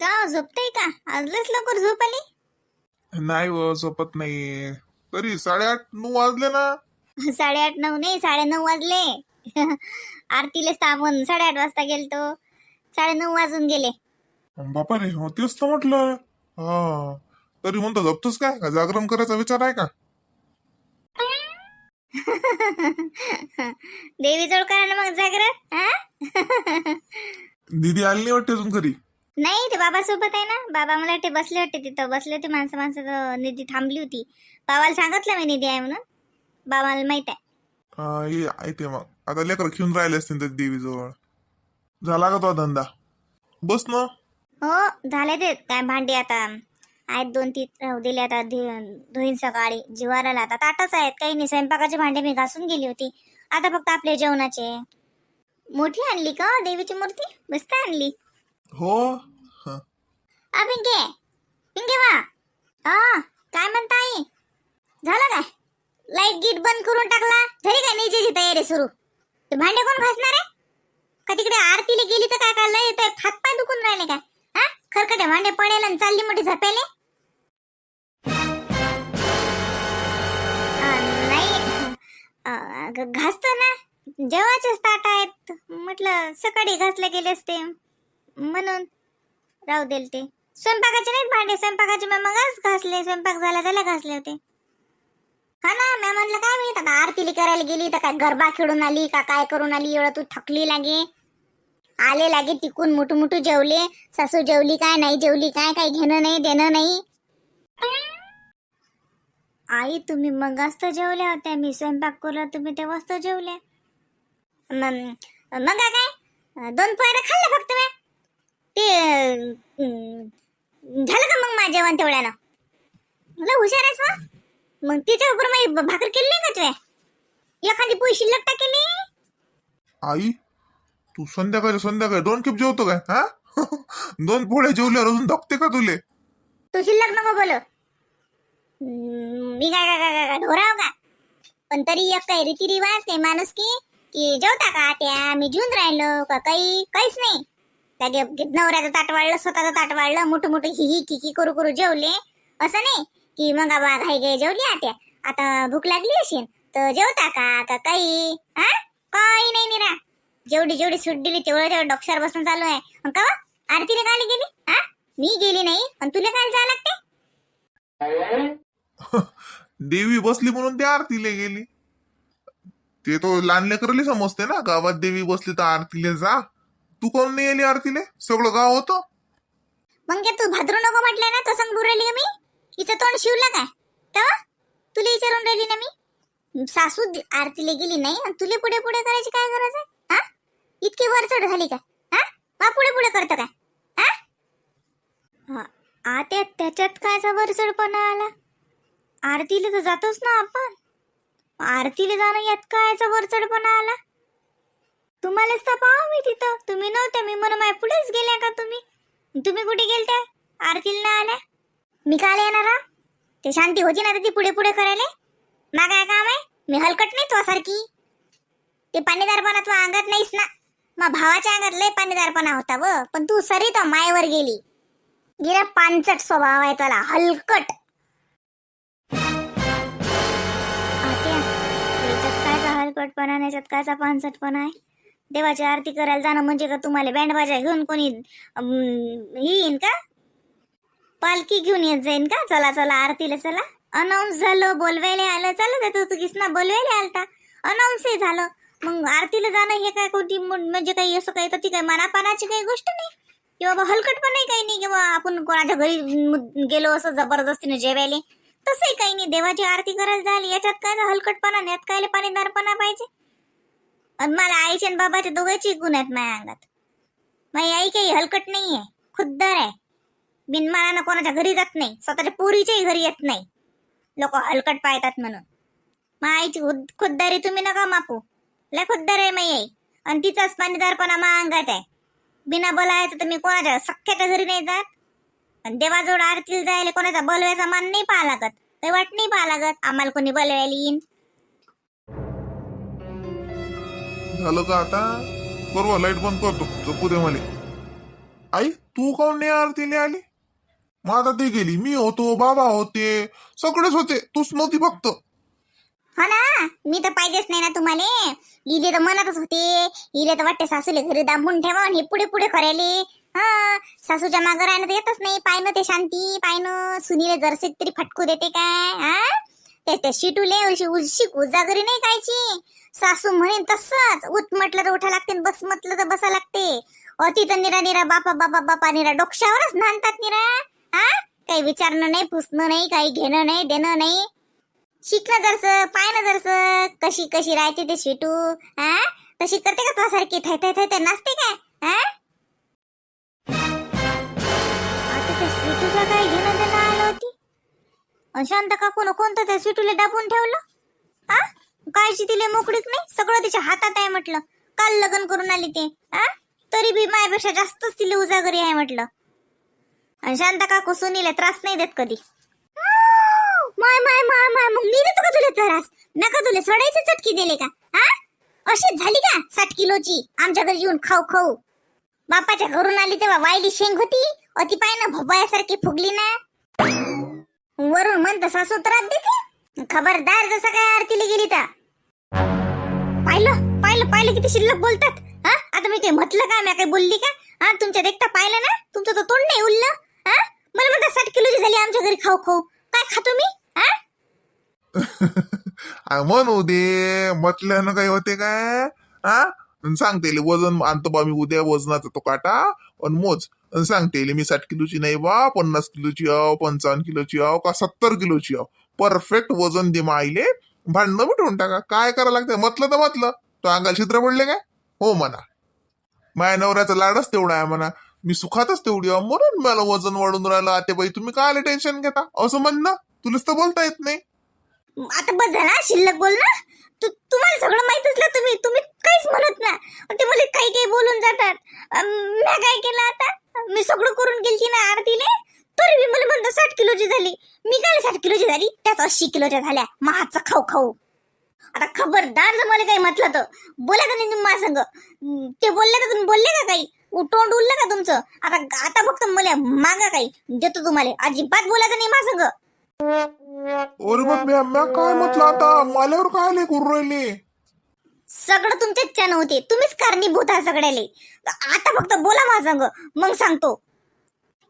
का झोपताय का? आजलंच लवकर झोप आली? नाही व झोपत नाही तरी साडेआठ नऊ वाजले ना? साडेआठ नऊ नाही साडे नऊ वाजले. आरतीलेच तर आपण साडेआठ वाजता गेलतो. साडे नऊ वाजून गेले. बापा रे हो तेच तर म्हटलं. हा. तरी म्हणतो झोपतोस काय? का जागरण करायचा विचार आहे का? देवी जोड करा ना मग जागरण हा? दीदी आली नाही वाटते अजून घरी? नाही ते बाबा सोबत आहे ना. बाबा मला वाटते बसले होते तिथं. बसले होते माणसं माणसं तर निधी थांबली होती. बाबाला सांगितलं मी निधी आहे म्हणून. बाबाला माहीत आहे. हा, ये आहे ते मग आता लेकर घेऊन राहिले असतील त्या देवीजवळ. झाला का तो धंदा? बस ना. हो झाले ते. काय भांडी आता. आहेत दोन तीन. राहू दिले आता धु- धुईन सकाळी. जिवाराला आता ताटच आहेत. काही नाही. स्वयंपाकाचे भांडे मी घासून गेली होती. आता फक्त आपले जेवणाचे. मोठी आणली का देवीची मूर्ती? मस्त आणली. हो? हा. आ पिंके. पिंके वा हा काय म्हणता आई? झालं काय? लाइट गीट बंद करून टाकला. झाली काय नीचेची तयारी सुरू? ते भांडे कोण घासणार आहे? का तिकडे आरतीला गेली तर काय काय लय येतंय हात पाय दुखून राहिले काय? हा? खरकटे भांडे पडेल आणि चालली मोठी झपेले आ, नाही. अ, ग- घासतो ना. जेवायचेच ताट आहेत. म्हटलं सकाळी घासले गेले असते. म्हणून. राहू देल ते. स्वयंपाकाचे नाहीत भांडे स्वयंपाकाचे मगच घासले स्वयंपाक झाला त्याला घासले होते. हा ना मॅ म्हणलं काय मी आता आरतीली करायला गेली तर काय गरबा खेळून आली का काय करून आली एवढं तू थकली लागे. आले लागे तिकून मोठू मोठू जेवले सासू जेवली काय नाही जेवली काय काय घेणं नाही देणं नाही. आई तुम्ही मगच तर जेवल्या होत्या मी स्वयंपाक केला तुम्ही तेव्हाच तर जेवल्या. मग मग काय? दोन पोयरं खाल्ल्या फक्त मी ते झालं का मग माझं जेवण तेवढ्यानं? मला हुशार आहेस ना मग तिच्या उपर माझी भाकर केली नाही का तुया एखादी पोळी शिल्लक टाकेली आई तू संध्याकाळी संध्याकाळी दोन खेप जेवतो काय हा? दोन पोळ्या जेवल्यावर अजून धकते का तुले? तू शिल्लक नको बोल. मी काय काय काय काय ढोराव का? पण तरी एक काही रीतिरिवाज काही माणूस की की जेवता का त्या? मी जेवून राहिलो का काही काहीच नाही. त्या गे- नवऱ्याचं ताट वाढलं स्वतःचं ताट वाढलं मोठं मोठं हि हि किकी करू करू जेवले. असं नाही की मग आबा घाई घाई जेवली आत्या. आता भूक लागली असेल तर जेवता का? का काही हा? काही नाही निरा. जेवढी जेवढी सूट दिली तेवढं तेवढं डॉक्टर बसून चालू आहे. का बा? आरतीने काय गेली? हा? मी गेली नाही. पण तुला काय जायला लागते देवी बसली म्हणून ते आरतीला गेली. ते तो लहान लेकरले समजते ना गावात देवी बसली तर आरतीला जा. तू कोण नाही आली आरतीले? सगळं गाव होतं? मग काय तू भाद्रू नको म्हटलं ना तो संग बुरली मी. हिचं तोंड शिवलं काय? तेव्हा तुला विचारून राहिली ना मी? सासू दि- आरतीला गेली नाही आणि तुला पुढे पुढे करायची काय गरज आहे? हा? इतकी वरचढ झाली का हा? वा पुढे पुढे करतो काय? हा? हा, त्याच्यात कायचा वरचढपणा आला? आरतीला तर जातोच ना आपण. आरतीला जाणं यात कायचा वरचढपणा आला? तुम्हालाच तर पाहू मी तिथं. तुम्ही नव्हते मी म्हणून माझ्या पुढेच गेल्या का तुम्ही? तुम्ही कुठे गेलत्या आरतीला ना आल्या? मी काल येणार हा? ते शांती होती ना तर ती पुढे पुढे करायले? मा काय काम आहे? मी हलकट नाही तो सारखी ते पाणीदारपणा तू अंगात नाहीस ना. मग भावाच्या अंगात लय पाणीदारपणा होता व. पण तू सरी तर मायवर गेली. गिरा पानचट स्वभाव आहे त्याला. हलकट. आत्या, याच्यात कायचा हलकटपणा नाही याच्यात कायचा पानसटपणा आहे? देवाची आरती करायला जाणं म्हणजे का तुम्हाला बँड बाजा घेऊन कोणी हे येईन का? पालखी घेऊन येत जाईन का? चला चला आरतीला चला. अनाऊन्स झालं बोलवायला आलं. चालत आहे तू किसना बोलवायला आलता. अनाऊन्सही झालं. मग आरतीला जाणं हे काय कोणती म्हणजे काही असं काही तर ती काही मनापानाची काही गोष्ट नाही? किंवा बाबा हलकटपणाही काही नाही? किंवा आपण कोणाच्या घरी गेलो असं जबरदस्तीने जेवायला? तसंही काही नाही. देवाची आरती करायला झाली. याच्यात काय हलकटपणा नाही यात काय पाणीदारपणा पाहिजे? आणि मला आईचे आणि बाबाच्या दोघांची गुण आहेत माझ्या अंगात. माझी आई काही हलकट आहे खुद्दार आहे. बिनमानानं कोणाच्या घरी जात नाही स्वतःच्या पोरीच्याही घरी येत नाही. लोक हलकट पाळतात म्हणून. मा आईची खुद्दारी तुम्ही नका मापू. लय खुद्दार आहे माई आई. आणि तिचाच पाणीदारपणा मा अंगात आहे. बिना बोलायचं तर मी कोणाच्या सख्याच्या घरी नाही जात. आणि देवाजवळ आरतीला जायला कोणाचा बोलवायचा मान नाही पाहा लागत. काही वाट नाही पाहा लागत. आम्हाला कोणी बोलवायला येईन. झालं का आता? बरोबर लाइट बंद करतो झोपू दे मला. आई तू काऊन नाही आरतीला आली? मग आता ते गेली मी होतो बाबा होते सगळेच होते तूच नव्हती फक्त. हो ना मी तर पाहिजेच नाही ना तुम्हाला. इले तर मनातच होते इले तर वाटते सासूले घरी दाबून ठेवा हे पुढे पुढे करायले. हा सासूच्या मागं राहणं तर येतच नाही पायनं ते शांती पायनं सुनीले जरसे तरी फटकू देते काय हा? ते ते शिटूले अशी उलशी उजागरी नाही कायची सासू म्हणेन तसंच उठ म्हटलं तर उठा लागते बस म्हटलं तर बसा लागते. अति तर निरा निरा बापा बापा बापा निरा डोक्षावरच नांदतात निरा. हा? काही विचारणं नाही पुसणं नाही काही घेणं नाही देणं नाही. शिकलं जरस पाहिलं जरस. कशी कशी राहते ते शिटू? हा? तशी करते का तुझ्यासारखी? थै थै थै थै नाचते काय हा? शांत काकून कोणतं त्या शिटूला दाबून ठेवलं? हा कायची तिले मोकळीक नाही सगळं तिच्या हातात आहे म्हटलं. काल लग्न करून आली ते. हा तरी बी मायापेक्षा जास्तच तिला उजागरी आहे म्हटलं. आणि शांता काकू सुनीला त्रास नाही देत कधी. माय माय माय माय मग मी देतो का तुला त्रास? नका तुला सोडायची चटकी दिले का? हा अशीच झाली का साठ किलोची आमच्या घरी येऊन खाऊ खाऊ. बापाच्या घरून आली तेव्हा वायली शेंग होती. अति पायनं भोपायासारखी फुगली ना. वरून म्हणत सासू सूत्रात देते. खबरदार जसं काय आरतीला गेली तर. पाहिलं पाहिलं पाहिलं किती शिल्लक बोलतात. हा? आता मी काही म्हटलं का? मी काही बोलली का? हा? तुमच्या देखता पाहिलं ना? तुमचं तर तोंड नाही उरलं हा? मला म्हणतात साठ किलोची झाली आमच्या घरी खाऊ खाऊ. काय खातो मी? हा? म्हणू दे म्हटल्यानं काही होते काय? हा? सांगते वजन आणतो बा मी उद्या वजनाचा तो काटा. पण मोज सांगते मी साठ किलोची नाही बा पन्नास किलोची आव पंचावन्न किलोची आव का सत्तर किलोची आव परफेक्ट वजन दे मायले भांडणं मिटवून टाका. काय करावं लागतं म्हटलं तर म्हटलं. तो अंगाला छिद्र पडले काय? हो म्हणा. माया नवऱ्याचा लाडच तेवढा आहे म्हणा. मी सुखातच तेवढी आहे. म्हणून मला वजन वाढून राहिलं. आते बाई तुम्ही काय टेन्शन घेता? असं म्हणणं? तुलाच तर बोलता येत नाही. आता बस झाला शिल्लक बोल ना तू तुम्हाला सगळं माहीत असलं तुम्ही. तुम्ही काहीच म्हणत ना ते मला काही काही बोलून जातात. मी काय केलं आता? मी सगळं करून गेलती ना आरतीले तरी मी मला म्हणतो साठ किलोची झाली. मी काय साठ किलोची झाली? त्याच अस्सी किलोच्या झाल्या. महाचा खाऊ खाऊ. आता खबरदार जर मला काही म्हटलं तर. बोला का नाही तुम्ही माझ्या संग? ते बोलले का तुम्ही? बोलले का काही? तोंड उरलं का तुमचं? आता आता फक्त मला मागा काही. देतो तुम्हाला. अजिबात बोलायचं नाही माझ्या संग? अरे बाप काय म्हटलं आता? माल्यावर काय नाही करू राहिले? सगळं तुमच्याच चॅन होते. तुम्हीच कारणीभूत आहे सगळ्याले. आता फक्त बोला माझं संग. मग सांगतो.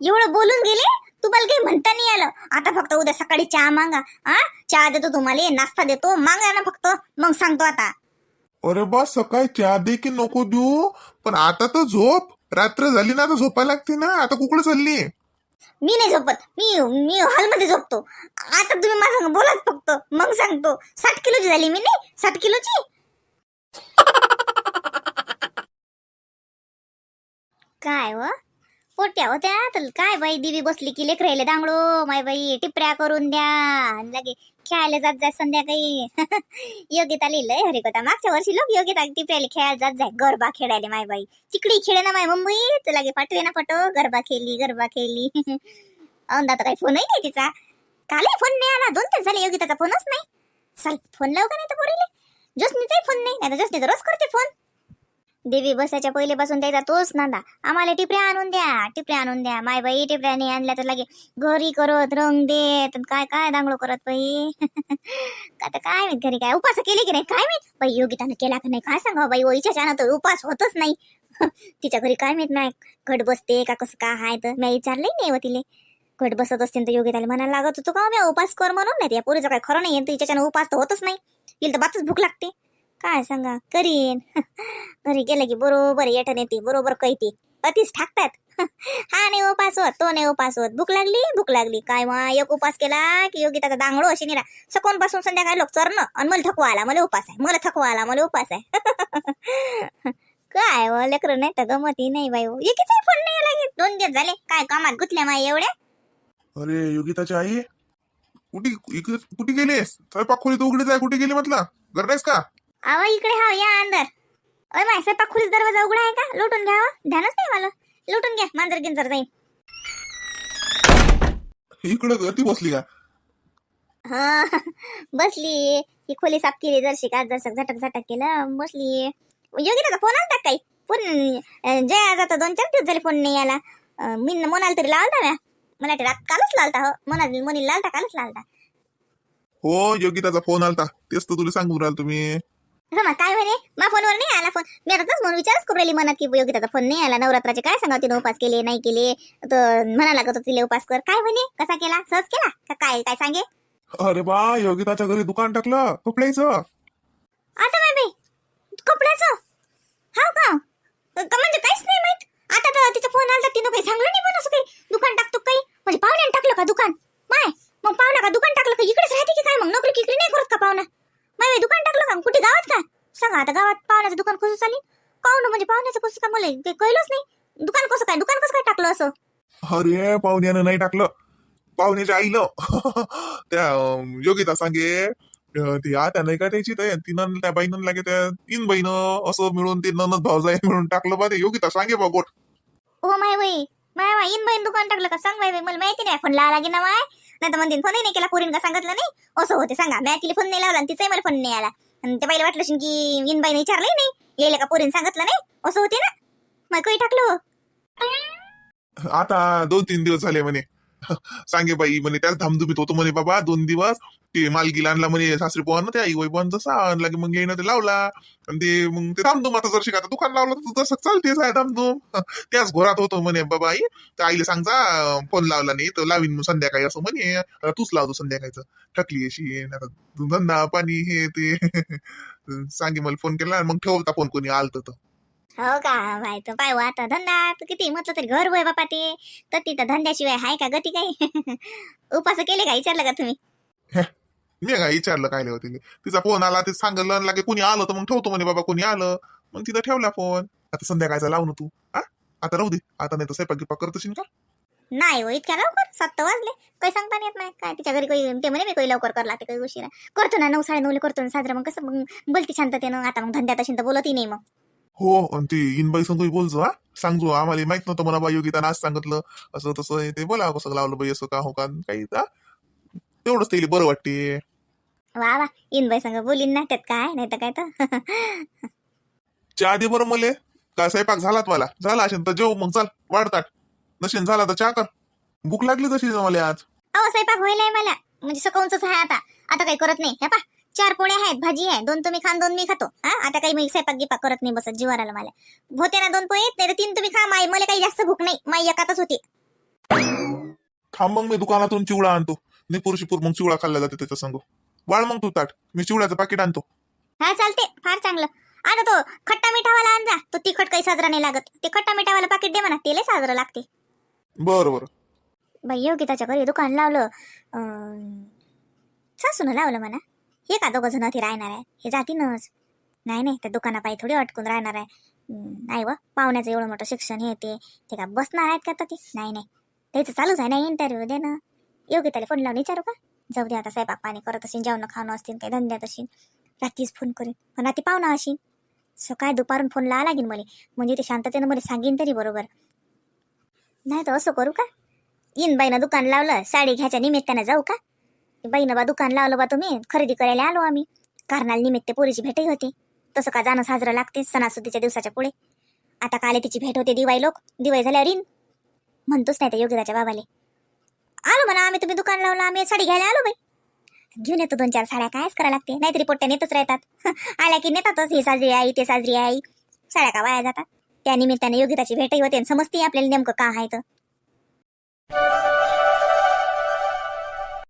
एवढं बोलून गेले तुम्हाला काही म्हणता नाही आलं. आता फक्त उद्या सकाळी चहा मागा. हा चहा देतो तुम्हाला नाश्ता देतो. मागा ना फक्त. मग सांगतो आता. अरे बा सकाळी चहा दे की नको देऊ? पण आता तर झोप. रात्र झाली ना आता झोपायला लागते ना. आता कुकडे चालली मी नाही झोपत. मी मी हॉलमध्ये झोपतो. आता तुम्ही माझ्या बोलाच फक्त. मग सांगतो. साठ किलोची झाली मी नाही. साठ किलोची? काय व? पोट्या होत्या तर काय बाई दिवी बसली की लेकरायले दांगडो माय बाई टिपऱ्या करून द्या लगे खेळायला जात जाय संध्याकाळी. योगिता लिहिलंय हरे कथा मागच्या वर्षी लोक योगिता टिपऱ्याला खेळायला जात जाय गरबा खेळायला माय बाई. तिकडे खेळे ना माय मुंबई तर लगे पाठवे ना पटो गरबा खेळली गरबा खेळली. औंदा तर काही फोनही नाही तिचा. कालही फोन नाही आला दोन तास झाले योगिताचा फोनच नाही. चल फोन लावू का नाही तर पोरीले? जोसनीचाही फोन नाही नाही तर जोसनी तर रोज करते फोन देवी बसायच्या पहिले बसून द्यायचा तोच नांदा आम्हाला टिपऱ्या आणून द्या टिपऱ्या आणून द्या. माय बाई टिपऱ्या नाही आणल्या तर लगे घरी करत रंग देत आणि काय काय दांगडो करत बाई? आता काय माहीत घरी काय उपास केले की नाही काय माहीत? बाई योगितानं केला का नाही? काय सांगा बाई? ओईच्या तर उपास होतच नाही. तिच्या घरी काय माहीत नाही घट बसते का कसं काय हाय तर? मी विचारलंही नाही व तिले घट बसत असते तर योगिताला म्हणायला लागत होतो का हो मी उपास कर म्हणून? नाही त्या पोरीचं काय खरं नाही तिच्याच्यानं उपास तर होतच नाही. तिला तर बातच भूक लागते. काय सांगा करीन. घरी गेलं की बरोबर येठण येते बरोबर कैते अतिच ठाकतात. हा नाही उपास होत तो नाही उपास होत. भूक लागली भूक लागली. काय मा एक उपास केला की योगिताचा दांगडो अशी निरा. सकोनपासून संध्याकाळी लोक चरण आणि मला थकवा आला मला उपास आहे. मला थकवा आला मला उपास आहे. काय व लेकरं नाही तर गमती नाही बाई हो. एकीचाही फोन नाही आला की दोन दिवस झाले काय कामात गुतल्या माय एवढ्या? अरे योगिताची आई? कुठे इकडे कुठे गेलीस स्वयंपाक खोली तू उघडीच आहे. कुठे गेली म्हटलं? घर नाहीस का? आवा इकडे हा या अंदर. अय माय स्वयंपाक खुलीच दरवाजा उघडा आहे का? लुटून घ्यावा ध्यानच नाही मला. लुटून घ्या. मांजर गिंजर जाईल इकडे ती बसली का? हा बसली. ही खोली साफ केली जरशी का जरसक झटक झटक केलं बसली. योगिताचा फोन आलता काही? फोन जया जाता दोन चार दिवस झाले फोन नाही आला अं, मी न- मोनाला तरी लावता म्या. मला रात कालच लावता हो. मोना मोनी लावता कालच लावता हो योगिताचा फोन आलता. तेच तर तुला सांगून राहिलो तुम्ही. हो मग काय म्हणे? मा फोनवर नाही आला फोन मी आता तसं म्हणून विचारच करू राहिली मनात की योगिताचा फोन नाही आला. नवरात्राचे काय सांगा तिने उपास केले नाही केले? तर म्हणा लागत होती उपास कर. काय म्हणे? कसा केला? सहज केला? का काय काय सांगे? अरे बा योगिताच्या घरी दुकान टाकलं कपड्याचं. आता बाय बाई. कपड्याचं? हा का? का म्हणजे काहीच नाही माहीत. आता तर तिचा फोन आला तिनं काही सांगलं नाही पण असं काही दुकान टाकतो काही? म्हणजे पाहुण्याने टाकलं का दुकान? माय मग पाहुणा का दुकान टाकलं का? इकडेच राहते की काय मग? नोकरी किकरी नाही करत का पाहुणा? माय दुकान टाकलं का? कुठे गावात का? सांगा आता गावात पाहुण्याचं दुकान कसं चालेल? पाहुणं म्हणजे पाहुण्याचं कसं काय मला काही कळलंच नाही. दुकान कसं काय? दुकान कसं काय टाकलं असं? अरे पाहुण्यानं नाही टाकलं. पाहुण्याच्या आईनं. त्या योगिता सांगे ती आता नाही का त्याची? त्या- तिनं त्या बाईनं लागे त्या तीन बहिणं असं मिळून ते ननद भावजाई मिळून टाकलं बा ते. योगिता सांगे बा गोट. ओ माय बाई माय बाई इन दुकान टाकलं का? सांग बाई बाई मला माहिती नाही फोन लावा की ना माय. नाही तर म्हणते फोनही नाही केला पोरीन का सांगितलं नाही? असं होते सांगा. मॅ तिला फोन नाही लावला आणि तिचाही मला फोन नाही आला. आणि ते पहिले वाटलं असेल की इन बाईने विचारलंही नाही. येईल का पोरीन सांगितलं नाही? असं होते ना. मग काही टाकलं हो. आता दोन तीन दिवस झाले म्हणे. सांगे बाई म्हणे त्याच धामधुमीत होतो म्हणे बाबा दोन दिवस. ते मालगीला आणला म्हणे सासरी पोहान ते आई वैभवान जसा आणला की मग येणं ते लावला. आणि ते मग ते धामधूम आता जर आता दुकान लावलं तर जसं चालतेच आहे धामधूम. त्याच घोरात होतो म्हणे बाबा आई. त्या आईला सांगता फोन लावला नाही तर लावीन मग संध्याकाळी असं म्हणे. तूच लावतो संध्याकाळचं. थकली अशी आता धंदा पाणी हे ते. सांगे मला फोन केला मग ठेवता फोन कोणी आलत तर. हो का? बाई तर पाय हो आता धंदा तर किती म्हटलं तरी घर होय बापा ते. तर तिथं धंद्याशिवाय हाय का गती काही? उपास केले का विचारलं का तुम्ही? मी काय विचारलं काय नाही होते तिचा फोन आला ते सांगितलं लागे कोणी आलं तर मग ठेवतो म्हणे बाबा कोणी आलं. मग तिथं ठेवला फोन. आता संध्याकाळचा लावू ना तू. हा आता राहू दे. आता नाही तर स्वयंपाक गिपाक करत असेल का? नाही हो इतक्या लवकर? सात वाजले. काही सांगता नाही येत नाही काय तिच्या घरी काही ते म्हणे मी काही लवकर करला ते काही उशिरा. करतो ना नऊ साडे नऊला करतो ना साजरा. मग कसं? मग बोलती शांततेनं. आता मग धंद्यात असेल तर बोलतही नाही मग. हो आणि ते इनबाई संग बोलतो हा. सांगतो आम्हाला माहीत नव्हतं म्हणा बा योगिता आज सांगितलं. असं तसं हे ते. बोला कसं लावलं बाई असं का हो का काही हा? तेवढंच ते बरं वाटते. वा वा. इन बाई संग बोलीन ना त्यात काय नाही तर काय तर. चहा दे बरं मले. काय स्वयंपाक झालात मला झाला असेल तर जेव मग चाल वाढतात. नसेल झाला तर चहा कर. भूक लागली तशी मला आज. अहो स्वयंपाक व्हायलाय मला. म्हणजे सकाळच आहे आता. आता काही करत नाही. हे पा चार पोळ्या आहेत भाजी आहे दोन तुम्ही खान दोन मी खातो. हा? आता काही मी स्वयंपाक गिपाक करत नाही बसत जीवार आलं मला. होते ना दोन पोळी नाही तर तीन तुम्ही खा माई. मला काही जास्त भूक नाही. माई एकातच होती. थांब मग मी दुकानातून चिवडा आणतो. निपूर शिपूर मग चिवडा खाल्ला जाते त्याच्या संग. वाळ मग तू ताट. मी चिवड्याचं पाकिट आणतो. हा चालते फार चांगलं. आता तो खट्टा मिठावाला आण जा. तो तिखट काही साजरा नाही लागत. ते खट्टा मिठावाला पाकिट दे म्हणा. तेले साजरा लागते. बरं बरं. बाई योगिताच्या घरी दुकान लावलं. अं, सासूनं लावलं म्हणा. हे का दोघं जण ते राहणार आहे? हे जातीनच. नाही नाही त्या दुकानापायी थोडी अटकून राहणार आहे. नाही व पाहुण्याचं एवढं मोठं शिक्षण हे ते. ते का बसणार आहेत का तर ते? नाही नाही. त्याचं चालूच आहे ना इंटरव्ह्यू दे ना त्याला फोन लावून विचारू का? जाऊ दे आता स्वयंपाक पाणी करत असेल जेवणं खाणं असतील काही धंद्यात असेल रात्रीच फोन करेन. पण रात्री पाहुणा असेल सकाळी दुपारून फोन लावा लागेल मला. म्हणजे ते शांततेनं मला सांगेन तरी बरोबर. नाही तर असं करू का? इन बाईनं दुकान लावलं साडी घ्यायच्या निमित्तानं जाऊ का? बाईनं बा दुकान लावलं बा तुम्ही खरेदी करायला आलो आम्ही. कारणाला निमित्त पोरीची भेटही होती. तसं का जाणं साजरं लागते सणासुदीच्या दिवसाच्या पुढे. आता काले तिची भेट होते दिवाळी लोक. दिवाळी झाल्यावर येईन म्हणतोच नाही त्या योगिताच्या बाबाले. आलो म्हणा आम्ही तुम्ही दुकान लावलं आम्ही साडी घ्यायला आलो बाई. घेऊन येतो दोन चार साड्या कायच करायला लागते. नाहीतरी पोट्या नेतच राहतात. आल्या की नेतातच. हे साजरी आई ते साजरी आई. साड्या का वाया जातात? त्या निमित्ताने योगिताची भेटही होते आणि समजते आपल्याला नेमकं का आहे तर